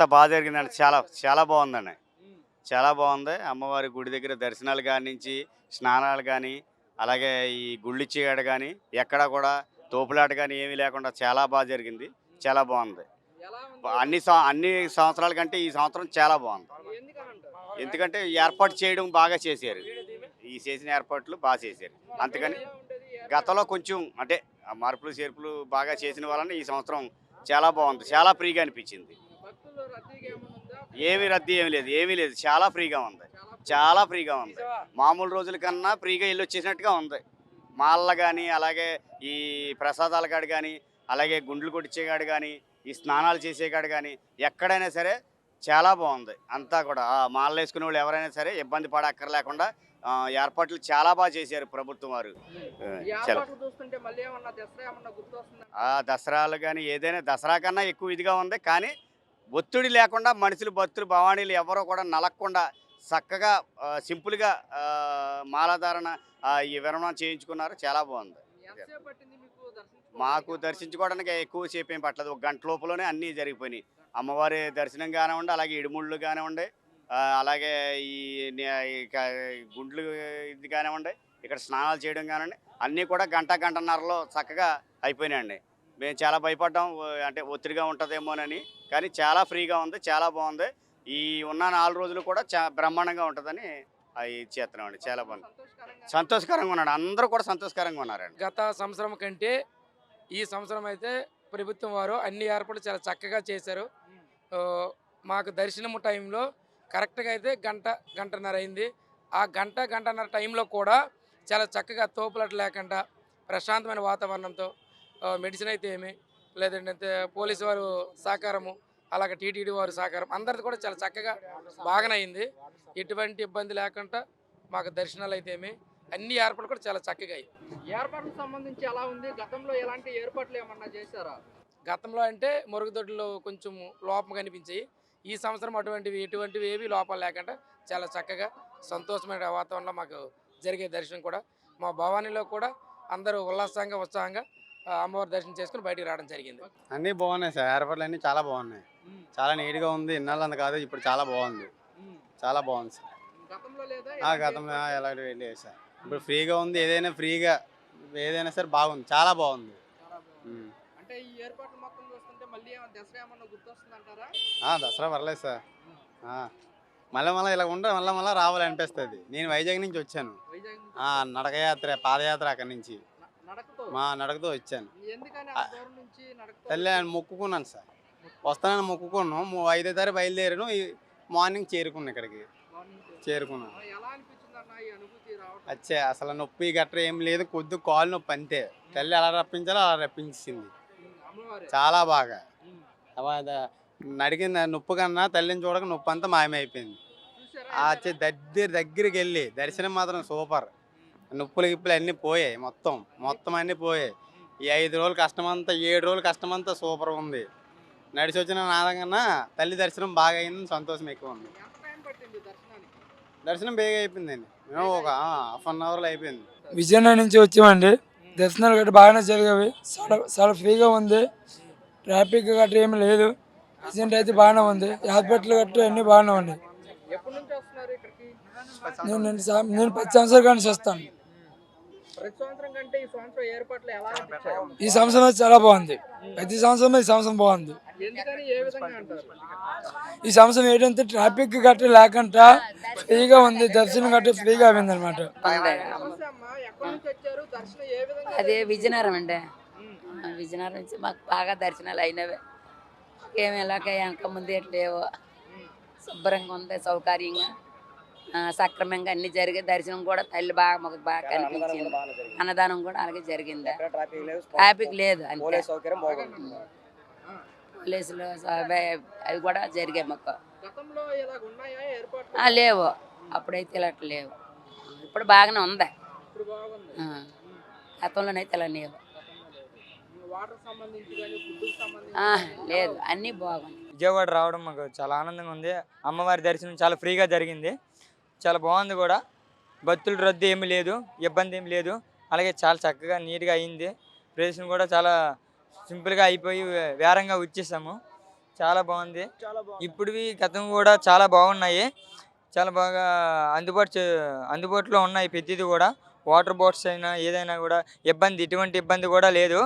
అంత బాగా జరిగిందండి. చాలా చాలా బాగుందండి. చాలా బాగుంది. అమ్మవారి గుడి దగ్గర దర్శనాలు కాని నుంచి స్నానాలు కానీ అలాగే ఈ గుళ్ళిచ్చేగాడు కానీ ఎక్కడా కూడా తోపులాట కానీ ఏమీ లేకుండా చాలా బాగా జరిగింది. చాలా బాగుంది. అన్ని అన్ని సంవత్సరాల కంటే ఈ సంవత్సరం చాలా బాగుంది. ఎందుకంటే ఏర్పాటు చేయడం బాగా చేశారు. ఈ చేసిన ఏర్పాట్లు బాగా చేశారు. అందుకని గతంలో కొంచెం అంటే మార్పులు చేర్పులు బాగా చేసిన వలన ఈ సంవత్సరం చాలా బాగుంది. చాలా ఫ్రీగా అనిపించింది. ఏమీ రద్దీ ఏమీ లేదు ఏమీ లేదు. చాలా ఫ్రీగా ఉంది. చాలా ఫ్రీగా ఉంది? మామూలు రోజుల కన్నా ఫ్రీగా వెళ్ళి వచ్చేసినట్టుగా ఉంది. మాల్ల కానీ అలాగే ఈ ప్రసాదాల కాడు కానీ అలాగే గుండ్లు కొట్టించేగాడు కానీ ఈ స్నానాలు చేసేకాడు కానీ ఎక్కడైనా సరే చాలా బాగుంది. అంతా కూడా. ఆ మాలలు వేసుకునే వాళ్ళు ఎవరైనా సరే ఇబ్బంది పడక్కర్లేకుండా ఏర్పాట్లు చాలా బాగా చేశారు ప్రభుత్వం వారు. మళ్ళీ దసరాలు కానీ ఏదైనా దసరా కన్నా ఎక్కువ ఇదిగా ఉంది. కానీ ఒత్తిడి లేకుండా మనుషులు భక్తులు భవానీలు ఎవరో కూడా నలగకుండా చక్కగా సింపుల్గా మాలాధారణ ఈ విరమణ చేయించుకున్నారు. చాలా బాగుంది. మీకు దర్శించుకోవడానికి? ఎక్కువ సేపు ఏం పట్టలేదు. ఒక గంట లోపలనే అన్నీ జరిగిపోయినాయి. అమ్మవారి దర్శనం కానివ్వండి అలాగే ఇడుముళ్ళు కానివ్వండి అలాగే ఈ గుండ్లు ఇది కానివ్వండి ఇక్కడ స్నానాలు చేయడం కానివ్వండి అన్నీ కూడా గంట గంటన్నరలో చక్కగా అయిపోయినాయండి. మేము చాలా భయపడ్డాం ఓ- అంటే ఒత్తిడిగా ఉంటుందేమోనని. కానీ చాలా ఫ్రీగా ఉంది చాలా బాగుంది. ఈ ఉన్న నాలుగు రోజులు కూడా చా బ్రహ్మాండంగా ఉంటుందని అవి చేస్తున్నామండి. చాలా బాగుంది. సంతోషకరంగా ఉన్నాడు. అందరూ కూడా సంతోషకరంగా ఉన్నారండి. గత సంవత్సరం కంటే ఈ సంవత్సరం అయితే ప్రభుత్వం వారు అన్ని ఏర్పాట్లు చాలా చక్కగా చేశారు. మాకు దర్శనం టైంలో కరెక్ట్గా అయితే గంట గంటన్నర అయింది. ఆ గంట గంటన్నర టైంలో కూడా చాలా చక్కగా తోపులట లేకుండా ప్రశాంతమైన వాతావరణంతో మెడిసిన్ అయితే ఏమి? లేదంటే పోలీసు వారు సహకారము అలాగే టీటీడీ వారు సహకారం అందరిది కూడా చాలా చక్కగా బాగానే అయింది. ఎటువంటి ఇబ్బంది లేకుండా మాకు దర్శనాలు అయితే ఏమి? అన్ని ఏర్పాట్లు కూడా చాలా చక్కగా అయ్యాయి. ఏర్పాట్లకు సంబంధించి ఎలా ఉంది? గతంలో ఎలాంటి ఏర్పాట్లు ఏమన్నా చేశారా? గతంలో అంటే మరుగుదొడ్లు కొంచెం లోపం కనిపించాయి. ఈ సంవత్సరం అటువంటివి ఎటువంటివి ఏవి లోపాలు లేకుండా చాలా చక్కగా సంతోషమైన వాతావరణంలో మాకు జరిగే దర్శనం కూడా. మా భవానీలో కూడా అందరూ ఉల్లాసంగా ఉత్సాహంగా అమ్మవారి దర్శనం చేసుకుని బయటికి రావడం జరిగింది. అన్నీ బాగున్నాయి సార్. ఏర్పాట్లు అన్నీ చాలా బాగున్నాయి. చాలా నీట్గా ఉంది. ఇన్నాళ్ళు అంత కాదు. ఇప్పుడు చాలా బాగుంది. చాలా బాగుంది సార్. ఆ గతంలో ఎలా వెళ్ళి సార్. ఇప్పుడు ఫ్రీగా ఉంది. ఏదైనా ఫ్రీగా ఏదైనా సరే బాగుంది. చాలా బాగుంది. చాలా బాగుంది. ఉమ్. అంటే ఈ ఏర్పాట్లు మొత్తం చూస్తుంటే మళ్ళీ ఏమన్నా దసరా ఏమన్నా దసరా పర్లేదు సార్. మళ్ళీ మళ్ళీ ఇలా ఉంటే మళ్ళీ మళ్ళీ రావాలనిపిస్తుంది. నేను వైజాగ్ నుంచి వచ్చాను. నడకయాత్ర పాదయాత్ర అక్కడి నుంచి. మా నడకతో వచ్చాను. ఆయన మొక్కుకున్నాను సార్. వస్తానని మొక్కుకున్నాను. మూ- ఐదో తారీఖు బయలుదేరాను. ఈ మార్నింగ్ చేరుకున్నాను ఇక్కడికి. చేరుకున్నాను. అచ్చే అసలు నొప్పి గట్ర ఏం లేదు. కొద్ది కాలు నొప్పి అంతే. తల్లి ఎలా రప్పించాలో అలా రప్పించింది. చాలా బాగా. నడిగిన నొప్పి కన్నా తల్లిని చూడక నొప్పి అంతా మాయమైపోయింది. దగ్గర దగ్గరికి వెళ్ళి దర్శనం మాత్రం సూపర్. నొప్పులు గిప్పులు అన్నీ పోయాయి మొత్తం. మొత్తం అన్నీ పోయాయి. ఈ ఐదు రోజులు కష్టమంతా ఏడు రోజులు కష్టమంతా సూపర్ ఉంది. నడిచి వచ్చిన నాదంగా తల్లి దర్శనం బాగా అయింది సంతోషం ఎక్కువ ఉంది. దర్శనం బేగా అయిపోయిందండి మేము ఒక హాఫ్ అన్ అవర్లో అయిపోయింది. విజయనగరం నుంచి వచ్చామండి. దర్శనాలు గట్రా బాగానే జరిగేవి చాలా చాలా ఫ్రీగా ఉంది. ట్రాఫిక్ గట్రా ఏమీ లేదు. ప్రజెంట్ అయితే బాగానే ఉంది. హాస్పిటల్ గట్రా అన్నీ బాగానే ఉన్నాయి. నేను నేను పది సంవత్సరాల కానీ వస్తాను. ఈ సంవత్సరం చాలా బాగుంది. ప్రతి సంవత్సరం ఈ సంవత్సరం బాగుంది. ఎందుకని ఏ విధంగా అంటారు? ఈ సంవత్సరం ఏంటంటే ట్రాఫిక్ గట్రా లేకుండా ఫ్రీగా ఉంది దర్శనం గట్రా ఫ్రీగా అయింది అనమాట ఉంది. నమస్తే అమ్మా ఎక్కడి నుంచి వచ్చారు? దర్శనం ఏ విధంగా అదే విజయనగరం అండి. విజయనగరం నుంచి మాకు బాగా దర్శనాలు అయినవి. ఏమి ఇలాగ వెనక ముందు లేవు. శుభ్రంగా ఉంది సౌకర్యంగా. సక్రమంగా అన్ని జరిగే దర్శనం కూడా తల్లి బాగా మాకు బాగా కనిపించింది. అన్నదానం కూడా అలాగే జరిగింది? ట్రాఫిక్ లేదు అంతే. పోలీసులు అవి అవి కూడా జరిగాయి మాకు గతంలో ఇలాగ ఉన్నాయా? ఏర్పాట్లు? ఆ, లేవు. అప్పుడైతే ఇలా లేవు. ఇప్పుడు బాగానే ఉంది. ఇప్పుడు బాగుంది. ఆ, గతంలోనైతే ఇలా లేవు. వాటర్ సంబంధించి కానీ ఫుడ్ సంబంధించి ఆ, కానీ లేదు. అన్నీ బాగుంది విజయవాడ రావడం మాకు చాలా ఆనందంగా ఉంది. అమ్మవారి దర్శనం చాలా ఫ్రీగా జరిగింది. చాలా బాగుంది కూడా. భక్తుల రద్దు ఏమీ లేదు ఇబ్బంది ఏమి లేదు. అలాగే చాలా చక్కగా నీట్గా అయింది. ప్రదేశం కూడా చాలా సింపుల్గా అయిపోయి వేరంగా వచ్చేసాము. చాలా బాగుంది. ఇప్పుడువి గతం కూడా చాలా బాగున్నాయి. చాలా బాగా అందుబాటు అందుబాటులో ఉన్నాయి ప్రతిదీ కూడా. వాటర్ బోట్స్ అయినా ఏదైనా కూడా ఇబ్బంది ఎటువంటి ఇబ్బంది కూడా లేదు.